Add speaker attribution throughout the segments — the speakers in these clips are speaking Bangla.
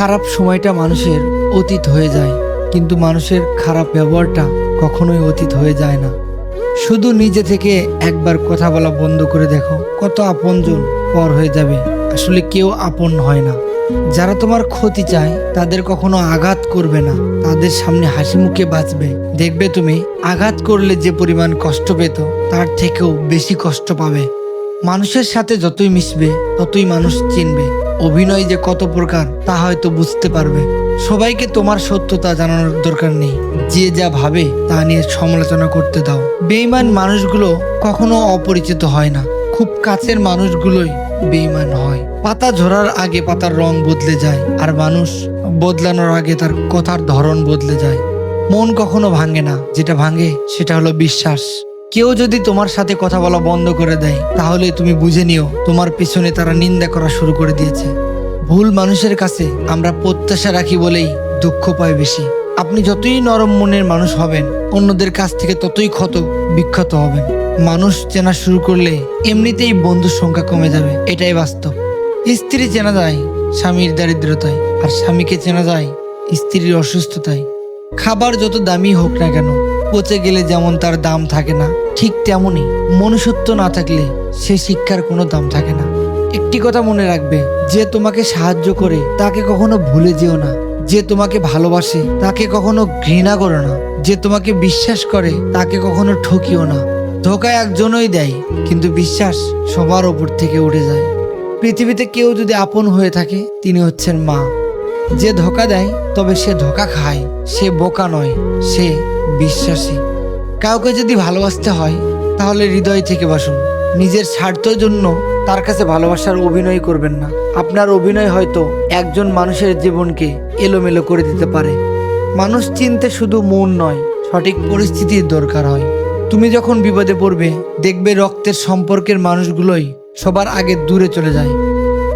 Speaker 1: খারাপ সময়টা মানুষের অতীত হয়ে যায়, কিন্তু মানুষের খারাপ ব্যবহারটা কখনোই অতীত হয়ে যায় না। শুধু নিজে থেকে একবার কথা বলা বন্ধ করে দেখো, কত আপনজন পর হয়ে যাবে। আসলে কেউ আপন হয় না। যারা তোমার ক্ষতি চায়, তাদের কখনো আঘাত করবে না। তাদের সামনে হাসি মুখে বাঁচবে। দেখবে তুমি, আঘাত করলে যে পরিমাণ কষ্ট পেত, তার থেকেও বেশি কষ্ট পাবে। মানুষের সাথে যতই মিশবে, ততই মানুষ চিনবে। অভিনয় যে কত প্রকার, তা হয়তো বুঝতে পারবে। সবাইকে তোমার সত্যতা জানানোর দরকার নেই। যে যা ভাবে, তা নিয়ে সমালোচনা করতে দাও। বেইমান মানুষগুলো কখনো অপরিচিত হয় না। খুব কাছের মানুষগুলোই বেইমান হয়। পাতা ঝরার আগে পাতার রং বদলে যায়, আর মানুষ বদলানোর আগে তার কথার ধরন বদলে যায়। মন কখনো ভাঙে না। যেটা ভাঙে, সেটা হলো বিশ্বাস। কেউ যদি তোমার সাথে কথা বলা বন্ধ করে দেয়, তাহলে তুমি বুঝে নিও তোমার পিছনে তারা নিন্দা করা শুরু করে দিয়েছে। ভুল মানুষের কাছে আমরা প্রত্যাশা রাখি বলেই দুঃখ পাই বেশি। আপনি যতই নরম মনের মানুষ হবেন, অন্যদের কাছ থেকে ততই ক্ষত বিক্ষত হবেন। মানুষ চেনা শুরু করলে এমনিতেই বন্ধুর সংখ্যা কমে যাবে, এটাই বাস্তব। স্ত্রী চেনা যায় স্বামীর দারিদ্রতায়, আর স্বামীকে চেনা যায় স্ত্রীর অসুস্থতায়। খাবার যত দামি হোক না কেন পচে গেলে যেমন তার দাম থাকে না, ঠিক তেমনই মনুষ্যত্ব না থাকলে সে শিক্ষার কোনো দাম থাকে না। একটি কথা মনে রাখবে, যে তোমাকে সাহায্য করে তাকে কখনো ভুলে যেও না। যে তোমাকে ভালোবাসে তাকে কখনো ঘৃণা করো না। যে তোমাকে বিশ্বাস করে তাকে কখনো ঠকিও না। ধোকা একজনই দেয়, কিন্তু বিশ্বাস সবার ওপর থেকে উঠে যায়। পৃথিবীতে কেউ যদি আপন হয়ে থাকে, তিনি হচ্ছেন মা। যে ধোকা দেয়, তবে সে ধোকা খায়। সে বোকা নয়, সে বিশ্বাসী। কাউকে যদি ভালোবাসতে হয়, তাহলে হৃদয় থেকে বাসুন। নিজের স্বার্থের জন্য তার কাছে ভালোবাসার অভিনয় করবেন না। আপনার অভিনয় হয়তো একজন মানুষের জীবনকে এলোমেলো করে দিতে পারে। মানুষ চিনতে শুধু মন নয়, সঠিক পরিস্থিতির দরকার হয়। তুমি যখন বিপদে পড়বে, দেখবে রক্তের সম্পর্কের মানুষগুলোই সবার আগে দূরে চলে যায়।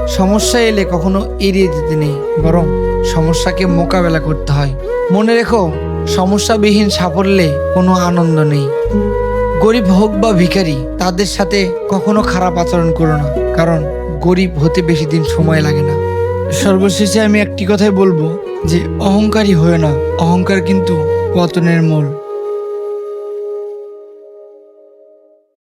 Speaker 1: সমস্যা এলে কখনো এড়িয়ে যেতে নেই, বরং সমস্যাকে মোকাবেলা করতে হয়। মনে রেখো সমস্যাবিহীন সাফল্যে কোনো আনন্দ নেই। গরিব হোক বা ভিখারি, তাদের সাথে কখনো খারাপ আচরণ করো না, কারণ গরিব হতে বেশি দিন সময় লাগে না। সর্বশেষে আমি একটি কথাই বলব যে, অহংকারী হয়ে না, অহংকার কিন্তু পতনের মূল